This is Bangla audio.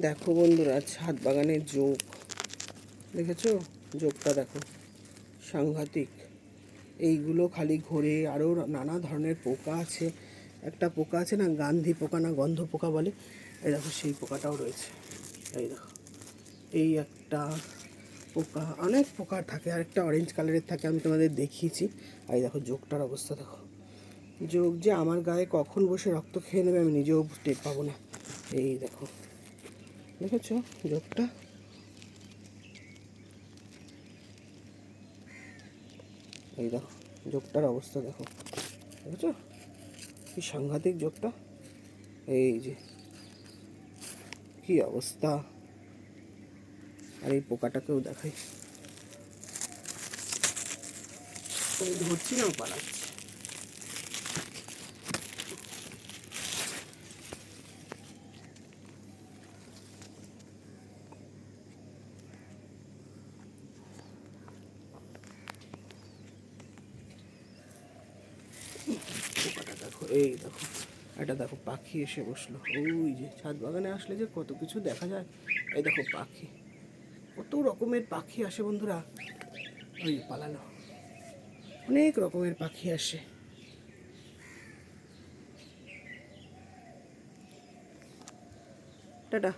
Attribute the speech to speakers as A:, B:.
A: দেখো বন্ধুরা, ছাদ বাগানের যোগ। দেখেছ? যোগটা দেখো। সাংঘাতিক। এইগুলো খালি ঘোরে। আরও নানা ধরনের পোকা আছে। একটা পোকা আছে না, গান্ধী পোকা না গন্ধ পোকা বলে। এই দেখো, সেই পোকাটাও রয়েছে। এই দেখো। এই একটা পোকা। অনেক পোকা থাকে। আর একটা অরেঞ্জ কালারের থাকে, আমি তোমাদের দেখিয়েছি। আর এই দেখো, যোগটার অবস্থা দেখো। যোগ যে আমার গায়ে কখন বসে রক্ত খেয়ে নেবে, আমি নিজেও টের পাবো না। এই দেখো। দেখেছ যোগটা এই দেখো যোগটার অবস্থা দেখো। দেখেছ? কি সাংঘাতিক যোগটা এই যে, কি অবস্থা। আর এই পোকাটাকেও দেখাই। ধরছি না পালাচ্ছে পোকাটা দেখো এই দেখো, এটা দেখো, পাখি এসে বসল। ওই যে ছাদ বাগানে আসলে যে কত কিছু দেখা যায়, এই দেখো পাখি। কত রকমের পাখি আসে বন্ধুরা। ওই পালালো। অনেক রকমের পাখি আসে। টাটা।